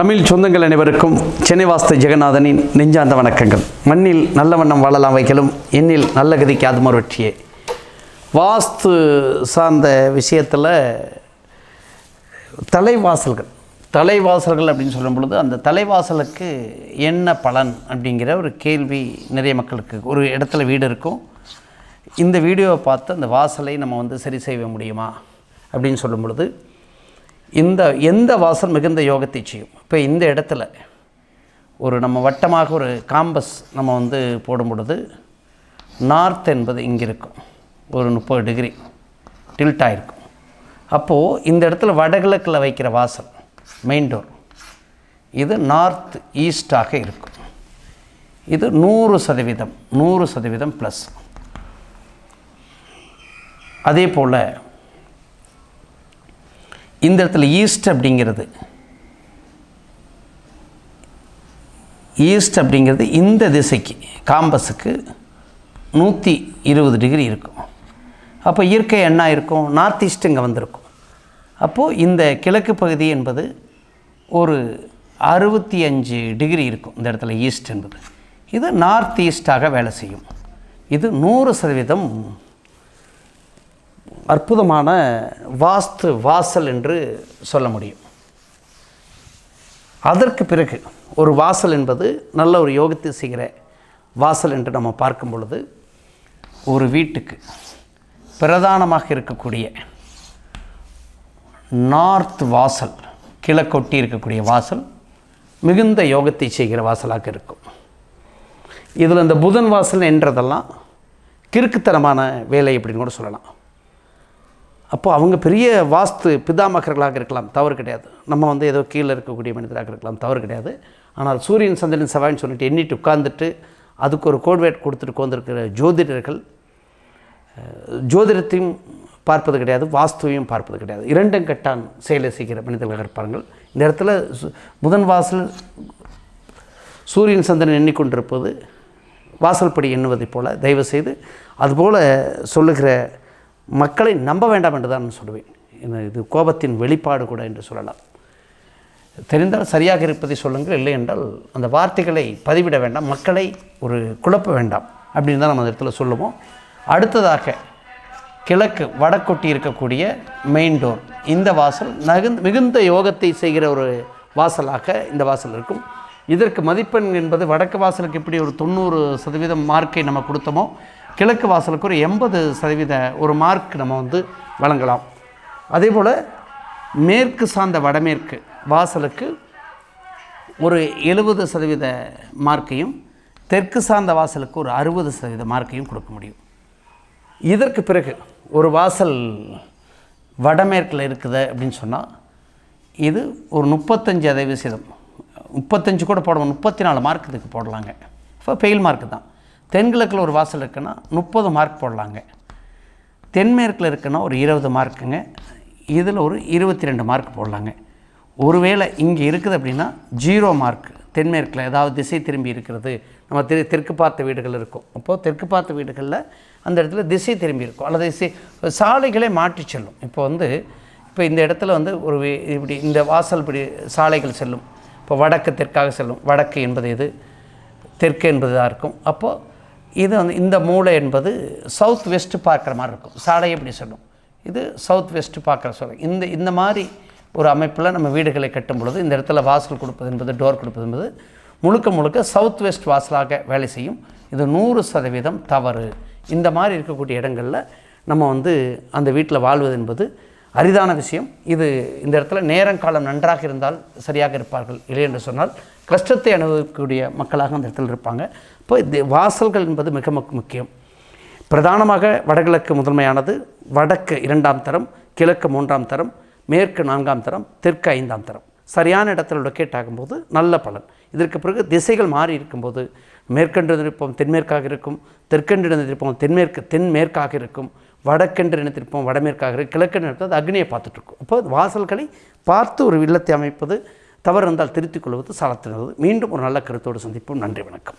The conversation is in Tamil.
தமிழ் சொந்தங்கள் அனைவருக்கும் சென்னை வாஸ்து ஜெகநாதனின் நெஞ்சார்ந்த வணக்கங்கள். மண்ணில் நல்ல வண்ணம் வாழலாம் வைக்கலும் எண்ணில் நல்ல கதிக்கு அதுமர் வெற்றியே. வாஸ்து சார்ந்த விஷயத்தில் தலைவாசல்கள் தலைவாசல்கள் அப்படின்னு சொல்லும் பொழுது அந்த தலைவாசலுக்கு என்ன பலன் அப்படிங்கிற ஒரு கேள்வி நிறைய மக்களுக்கு ஒரு இடத்துல வீடு இருக்கும். இந்த வீடியோவை பார்த்து அந்த வாசலை நம்ம வந்து சரி செய்ய முடியுமா அப்படின்னு சொல்லும் பொழுது இந்த எந்த வாசல் மிகுந்த யோகத்தை செய்யும்? இப்போ இந்த இடத்துல ஒரு நம்ம வட்டமாக ஒரு காம்பஸ் நம்ம வந்து போடும் பொழுது நார்த் என்பது இங்கே இருக்கும் ஒரு முப்பது டிகிரி டில்ட் ஆகிருக்கும் அப்போது இந்த இடத்துல வடகிழக்கில் வைக்கிற வாசல் மெயின் டோர் இது நார்த் ஈஸ்டாக இருக்கும். இது நூறு சதவீதம் நூறு சதவீதம் ப்ளஸ் அதே போல் இந்த இடத்துல ஈஸ்ட் அப்படிங்கிறது. ஈஸ்ட் அப்படிங்கிறது இந்த திசைக்கு காம்பஸுக்கு நூற்றி இருபது டிகிரி இருக்கும். அப்போ இயற்கை என்ன இருக்கும்? நார்த் ஈஸ்ட் இங்கே வந்திருக்கும். அப்போது இந்த கிழக்கு பகுதி என்பது ஒரு அறுபத்தி அஞ்சு டிகிரி இருக்கும் இந்த இடத்துல ஈஸ்ட் என்பது. இது நார்த் ஈஸ்டாக வேலை செய்யும். இது நூறு சதவீதம் அற்புதமான வாஸ்து வாசல் என்று சொல்ல முடியும். அதற்கு பிறகு ஒரு வாசல் என்பது நல்ல ஒரு யோகத்தை செய்கிற வாசல் என்று நம்ம பார்க்கும் பொழுது ஒரு வீட்டுக்கு பிரதானமாக இருக்கக்கூடிய நார்த் வாசல் கிழக்கொட்டி இருக்கக்கூடிய வாசல் மிகுந்த யோகத்தை செய்கிற வாசலாக இருக்கும். இதில் இந்த புதன் வாசல் என்றதெல்லாம் கிறுக்குத்தனமான வேலை அப்படின்னு கூட சொல்லலாம். அப்போது அவங்க பெரிய வாஸ்து பிதாமகர்களாக இருக்கலாம் தவறு கிடையாது. நம்ம வந்து ஏதோ கீழே இருக்கக்கூடிய மனிதராக இருக்கலாம் தவறு கிடையாது. ஆனால் சூரியன் சந்திரன் செவ்வாய்னு சொல்லிட்டு எண்ணிட்டு உட்கார்ந்துட்டு அதுக்கு ஒரு கோட்வேட் கொடுத்துட்டு உட்காந்துருக்கிற ஜோதிடர்கள் ஜோதிடத்தையும் பார்ப்பது கிடையாது வாஸ்துவையும் பார்ப்பது கிடையாது. இரண்டும் கட்டான் செயலை செய்கிற மனிதர்களாக இருப்பார்கள். இந்த இடத்துல சு- புதன் வாசல் சூரியன் சந்திரன் எண்ணிக்கொண்டிருப்பது வாசல்படி எண்ணுவதைப் போல் தயவு செய்து அதுபோல் சொல்லுகிற மக்களை நம்ப வேண்டாம் என்று தான் நான் சொல்லுவேன் இது- இது கோபத்தின் வெளிப்பாடு கூட என்று சொல்லலாம். தெரிந்தால் சரியாக இருப்பதை சொல்லுங்கள் இல்லை என்றால் அந்த வார்த்தைகளை பதிவிட வேண்டாம் மக்களை ஒரு குழப்ப வேண்டாம் அப்படின்னு தான் நம்ம அந்த இடத்துல சொல்லுவோம். அடுத்ததாக கிழக்கு வடக்கொட்டி இருக்கக்கூடிய மெயின் டோர் இந்த வாசல் நகுந்த மிகுந்த யோகத்தை செய்கிற ஒரு வாசலாக இந்த வாசல் இருக்கும். இதற்கு மதிப்பெண் என்பது வடக்கு வாசலுக்கு எப்படி ஒரு தொண்ணூறு சதவீதம் மார்க்கை நம்ம கொடுத்தோமோ கிழக்கு வாசலுக்கு ஒரு எண்பது சதவீத ஒரு மார்க் நம்ம வந்து வழங்கலாம். அதே போல் மேற்கு சார்ந்த வடமேற்கு வாசலுக்கு ஒரு எழுபது சதவீத மார்க்கையும் தெற்கு சார்ந்த வாசலுக்கு ஒரு அறுபது சதவீத மார்க்கையும் கொடுக்க முடியும். இதற்கு பிறகு ஒரு வாசல் வடமேற்கில் இருக்குது அப்படின்னு சொன்னால் இது ஒரு முப்பத்தஞ்சு சதவீதம் முப்பத்தஞ்சு கூட போடணும் முப்பத்தி நாலு மார்க் இதுக்கு போடலாங்க. இப்போ ஃபெயில் மார்க்கு தான். தென்கிழக்கில் ஒரு வாசல் இருக்குன்னா முப்பது மார்க் போடலாங்க. தென்மேற்கில் இருக்குன்னா ஒரு இருபது மார்க்குங்க. இதில் ஒரு இருபத்தி ரெண்டு மார்க் போடலாங்க. ஒருவேளை இங்கே இருக்குது அப்படின்னா ஜீரோ மார்க். தென்மேற்கில் ஏதாவது திசை திரும்பி இருக்கிறது. நம்ம தெ தெற்கு பார்த்த வீடுகள் இருக்கும். அப்போது தெற்கு பார்த்த வீடுகளில் அந்த இடத்துல திசை திரும்பி இருக்கும். அல்லது திசை சாலைகளே மாற்றி செல்லும். இப்போ வந்து இப்போ இந்த இடத்துல வந்து ஒரு இப்படி இந்த வாசல் இப்படி சாலைகள் செல்லும். இப்போ வடக்கு தெற்காக செல்லும். வடக்கு என்பது எது? தெற்கு என்பது தான் இருக்கும். அப்போது இது வந்து இந்த மூளை என்பது சவுத் வெஸ்ட் பார்க்குற மாதிரி இருக்கும். சாலை எப்படி சொல்லும். இது சவுத் வெஸ்ட் பார்க்குற சொல்ல இந்த இந்த மாதிரி ஒரு அமைப்பில் நம்ம வீடுகளை கட்டும் பொழுது இந்த இடத்துல வாசல் கொடுப்பது என்பது டோர் கொடுப்பது என்பது முழுக்க முழுக்க சவுத் வெஸ்ட் வாசலாக வேலை செய்யும். இது நூறு சதவீதம் தவறு. இந்த மாதிரி இருக்கக்கூடிய இடங்களில் நம்ம வந்து அந்த வீட்டில் வாழ்வது என்பது அரிதான விஷயம். இது இந்த இடத்துல நேரம் காலம் நன்றாக இருந்தால் சரியாக இருப்பார்கள். இல்லை என்று சொன்னால் கஷ்டத்தை அனுபவிக்கக்கூடிய மக்களாக அந்த இடத்துல இருப்பாங்க. இப்போ இந்த வாசல்கள் என்பது மிக முக்கியம். பிரதானமாக வடகிழக்கு முதன்மையானது வடக்கு இரண்டாம் தரம் கிழக்கு மூன்றாம் தரம் மேற்கு நான்காம் தரம் தெற்கு ஐந்தாம் தரம். சரியான இடத்துல லொக்கேட் ஆகும்போது நல்ல பலன். இதற்கு பிறகு திசைகள் மாறி இருக்கும்போது மேற்கென்று நினைப்போம் தென்மேற்காக இருக்கும் தெற்கென்று தென்மேற்கு தென்மேற்காக இருக்கும். வடக்கென்று நினைத்திருப்போம் வடமேற்காக கிழக்கென்று நினைத்தது அக்னியை பார்த்துட்ருக்கோம். அப்போ வாசல்களை பார்த்து ஒரு இல்லத்தை அமைப்பது தவறு இருந்தால் திருத்திக் கொள்வது சாலத்தினது மீண்டும் ஒரு நல்ல கருத்தோடு சந்திப்போம். நன்றி வணக்கம்.